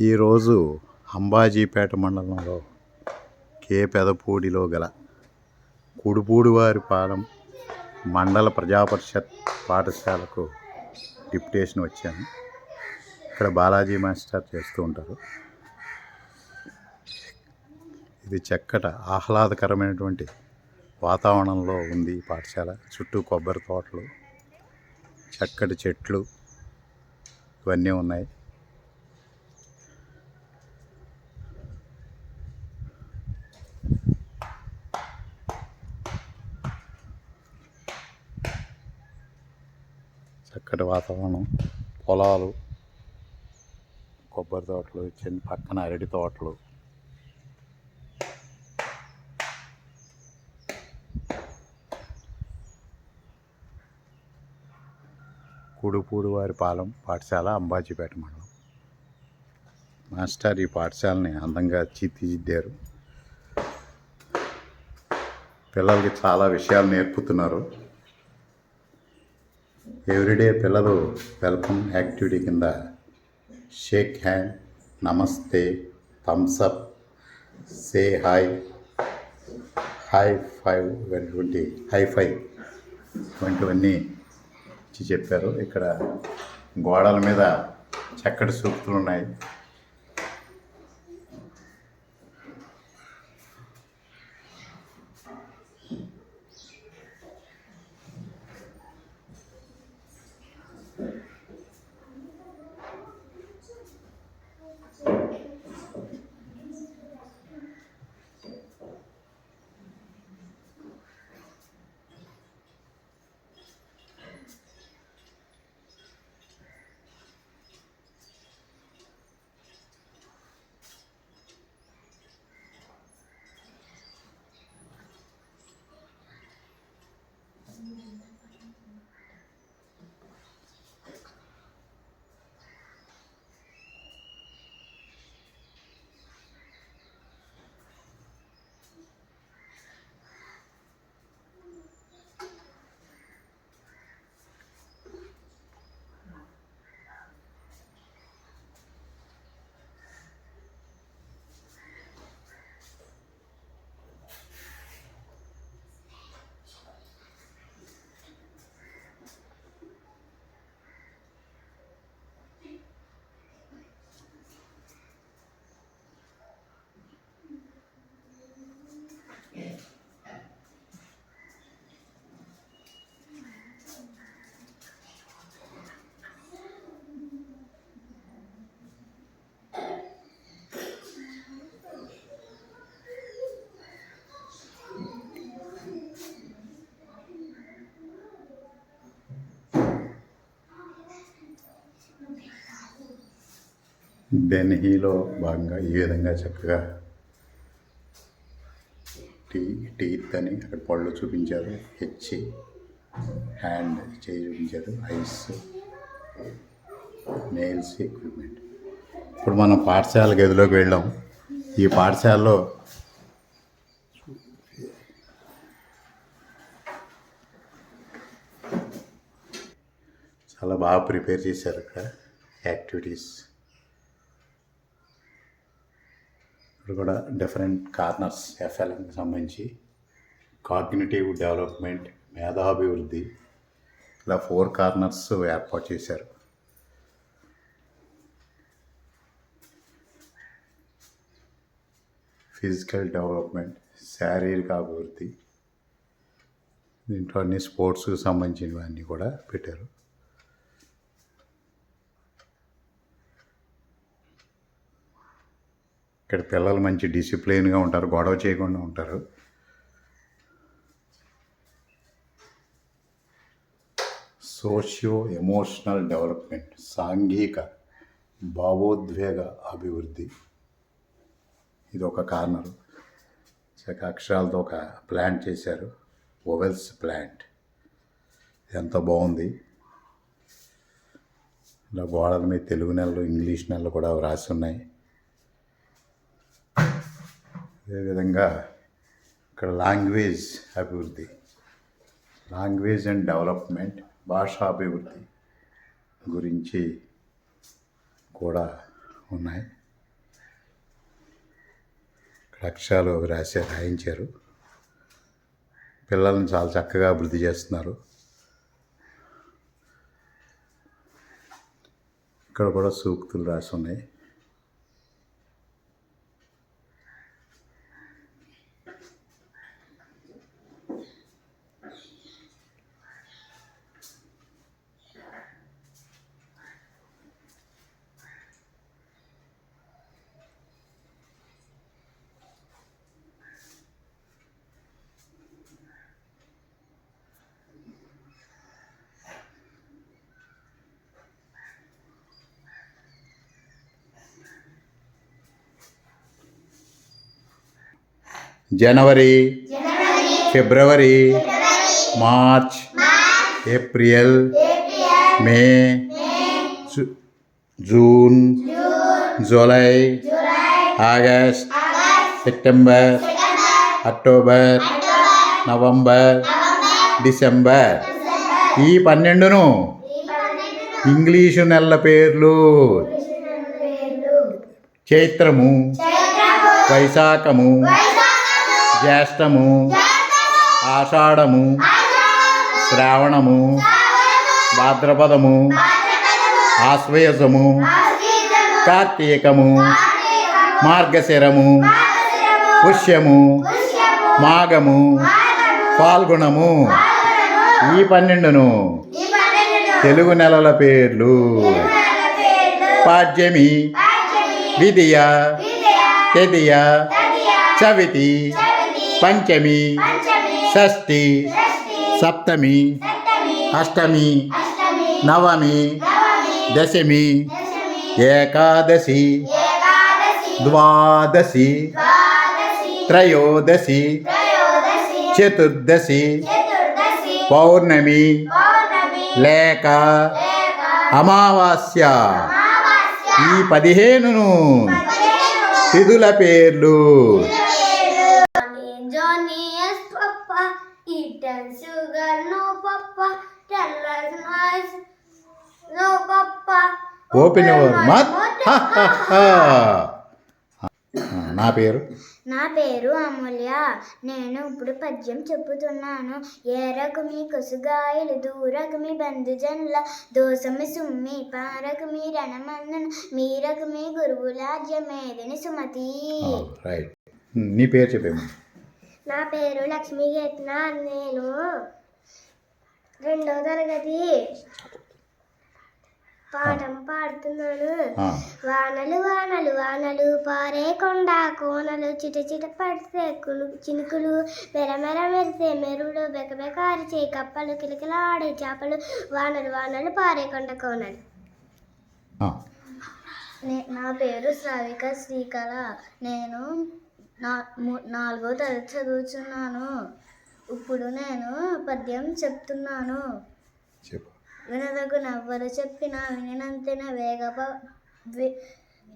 ఈరోజు అంబాజీపేట మండలంలో కే. పెదపూడిలో గల కుడుపూడివారిపాలెం మండల ప్రజాపరిషత్ పాఠశాలకు డిప్యుటేషన్ వచ్చాను. ఇక్కడ బాలాజీ మాస్టర్ చేస్తూ ఉంటారు. ఇది చక్కట ఆహ్లాదకరమైనటువంటి వాతావరణంలో ఉంది ఈ పాఠశాల. చుట్టూ కొబ్బరి తోటలు చక్కటి చెట్లు ఇవన్నీ ఉన్నాయి. చక్కటి వాతావరణం. పొలాలు కొబ్బరి తోటలు చిన్న పక్కన అరటి తోటలు. కుడుపూడి వారి పాలెం పాఠశాల అంబాజీపేట మండలం. మాస్టర్ ఈ పాఠశాలని అందంగా తీర్చిదిద్దారు పిల్లలకి చాలా విషయాలు నేర్పుతున్నారు. ఎవ్రీడే పిల్లలు వెల్కమ్ యాక్టివిటీ కింద shake hand namaste thumbs up say hi high five వంటి హై ఫైవ్ వంటివన్నీ ఇచ్చి చెప్పారు. ఇక్కడ గోడల మీద చక్కటి సూక్తులు ఉన్నాయి. డెన్హీలో భాగంగా ఈ విధంగా చక్కగా టీ టీత్ అని అక్కడ పళ్ళు చూపించారు హెచ్ హ్యాండ్ చేయి చూపించారు ఐస్ నెయిల్స్ ఎక్విప్మెంట్. ఇప్పుడు మనం పాఠశాల గదిలోకి వెళ్ళాం. ఈ పాఠశాలలో చాలా బాగా ప్రిపేర్ చేశారు అక్కడ యాక్టివిటీస్. ఇప్పుడు కూడా డిఫరెంట్ కార్నర్స్ ఎఫ్ఎల్ఎంకి సంబంధించి కాగ్నిటివ్ డెవలప్మెంట్ మేధాభివృద్ధి ఇలా ఫోర్ కార్నర్స్ ఏర్పాటు చేశారు. ఫిజికల్ డెవలప్మెంట్ శారీరక అభివృద్ధి దీంట్లో అన్ని స్పోర్ట్స్కి సంబంధించినవన్నీ కూడా పెట్టారు. ఇక్కడ పిల్లలు మంచి డిసిప్లిన్గా ఉంటారు గొడవ చేయకుండా ఉంటారు. సోషియో ఎమోషనల్ డెవలప్మెంట్ సాంఘిక భావోద్వేగ అభివృద్ధి. ఇది ఒక కార్నర్. చక్క అక్షరాలతో ఒక ప్లాంట్ చేశారు ఓవెల్స్ ప్లాంట్. ఎంత బాగుంది. ఇలా గోడల మీద తెలుగు నెలలు ఇంగ్లీష్ నెలలు కూడా వ్రాసి ఉన్నాయి. అదేవిధంగా ఇక్కడ లాంగ్వేజ్ అభివృద్ధి. లాంగ్వేజ్ అండ్ డెవలప్మెంట్ భాషాభివృద్ధి గురించి కూడా ఉన్నాయి. అక్షరాలు రాసి రాయించారు. పిల్లల్ని చాలా చక్కగా అభివృద్ధి చేస్తున్నారు. ఇక్కడ కూడా సూక్తులు రాసి ఉన్నాయి. జనవరి ఫిబ్రవరి March April May June July August September October November December. ఈ పన్నెండును ఇంగ్లీషు నెలల పేర్లు. చైత్రము వైశాఖము జ్యేష్టము ఆషాఢము శ్రావణము భాద్రపదము ఆశ్వేయసము కార్తీకము మార్గశిరము పుష్యము మాఘము ఫాల్గుణము. ఈ పన్నెండును తెలుగు నెలల పేర్లు. పాడ్యమి విధియ తదియ చవితి పంచమి షష్ఠి సప్తమి అష్టమి నవమి దశమి ఏకాదశి ద్వాదశి త్రయోదశి చతుర్దశి పౌర్ణమి లేక అమావాస్య. ఈ పదిహేనును తిథుల పేర్లు. Is Papa, eat and sugar, no Papa, tell us nice, no Papa. Open your mouth నా పేరు? నా పేరు అమూల్య. నేను ఇప్పుడు పద్యం చెప్పుతున్నాను. ఏరకుమి కొసుగాయలు దూరకుమి బంధుజనుల దోసమి సుమ్మి పారకుమి రణమన్నను మీరకుమి గురువులాజ్యమేదిని సుమతి. రైట్ నీ పేరు చెప్పేమో. నా పేరు లక్ష్మీ గేత్న నేను రెండో తరగతి. పాఠం పాడుతున్నాను. వానలు వానలు వానలు పారే కొండ. కోనలు చిట చిట పడితే కులు చినుకులు మెరమెర మెరిసే మెరుడు. బెకబెక అరిచే కప్పలు కిలకిలాడే చేపలు. వానలు వానలు పారే కొండ కోనలు. నా పేరు శ్రావిక శ్రీకళ. నేను నా నాలుగో తరగతి చదువుతున్నాను ఇప్పుడు నేను పద్యం చెప్తున్నాను. వినదగు నవ్వరు చెప్పిన వినంతన వేగప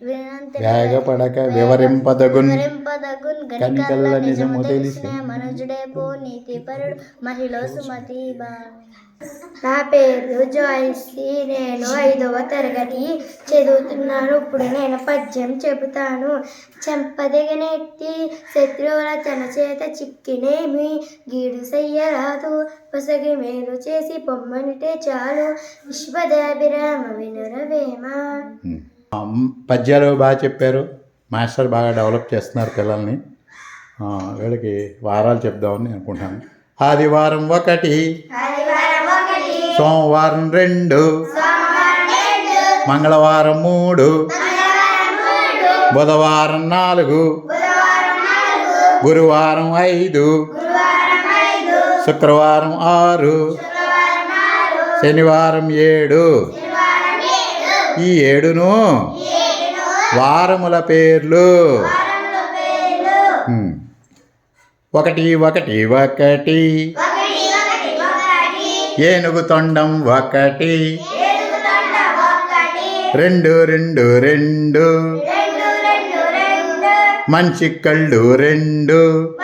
వేగపడక వివరింపదగున్ కనికల్ల నిజము తెలిసిన మనుజుడే పో నీతి పరుడు మహిళ సుమతి బా నా పేరు జాయిశ్రీ నేను ఐదవ తరగతి చదువుతున్నాను. ఇప్పుడు నేను పద్యం చెబుతాను. చెంపదగనెట్టి శత్రువుల తన చేత చిక్కినేమి గీడు చెయ్యరాదు పొసగి మేలు చేసి పొమ్మనిటే చాలు. విశ్వదాభిరామ వినురవేమ పద్యాలు బాగా చెప్పారు. మాస్టర్ బాగా డెవలప్ చేస్తున్నారు పిల్లల్ని. ఆ, వీళ్ళకి వారాలు చెప్దామని అనుకుంటాను. ఆదివారం ఒకటి. సోమవారం రెండు. మంగళవారం మూడు. బుధవారం నాలుగు. గురువారం ఐదు. శుక్రవారం ఆరు. శనివారం ఏడు. ఈ ఏడును వారముల పేర్లు. ఒకటి ఒకటి ఒకటి. ఏనుగు తొండం ఒకటి. రెండు రెండు రెండు. మంచి కళ్ళు రెండు.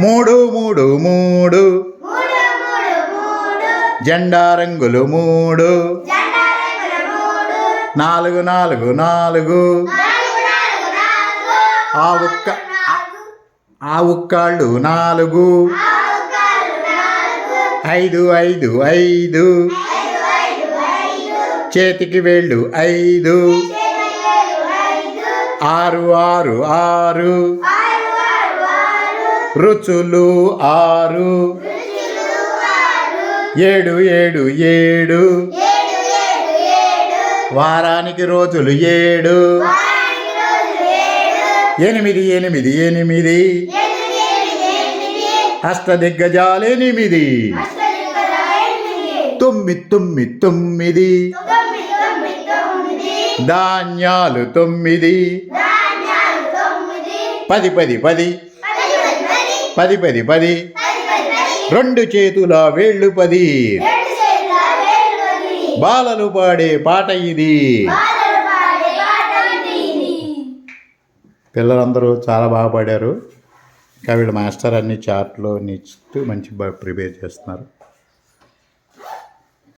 మూడు మూడు మూడు. జెండా రంగులు మూడు. నాలుగు నాలుగు నాలుగు. ఆ ఉక్క ఆ ఉక్కాళ్ళు నాలుగు. ఐదు ఐదు ఐదు. చేతికి వేళ్ళు ఐదు. ఆరు ఆరు ఆరు. రుచులు ఆరు. ఏడు ఏడు ఏడు. వారానికి రోజులు ఏడు. ఎనిమిది ఎనిమిది ఎనిమిది. అష్టదిగ్గజాలు ఎనిమిది తొమ్మిది తొమ్మిది తొమ్మిది. ధాన్యాలు తొమ్మిది. పది పది పది. పది పది పది. రెండు చేతుల వేళ్ళు పది. బాలలు పాడే పాట ఇది. పిల్లలందరూ చాలా బాగా పాడారు. ఇంకా వీళ్ళ మాస్టర్ అన్ని చార్ట్లో ఇస్తూ మంచి ప్రిపేర్ చేస్తున్నారు.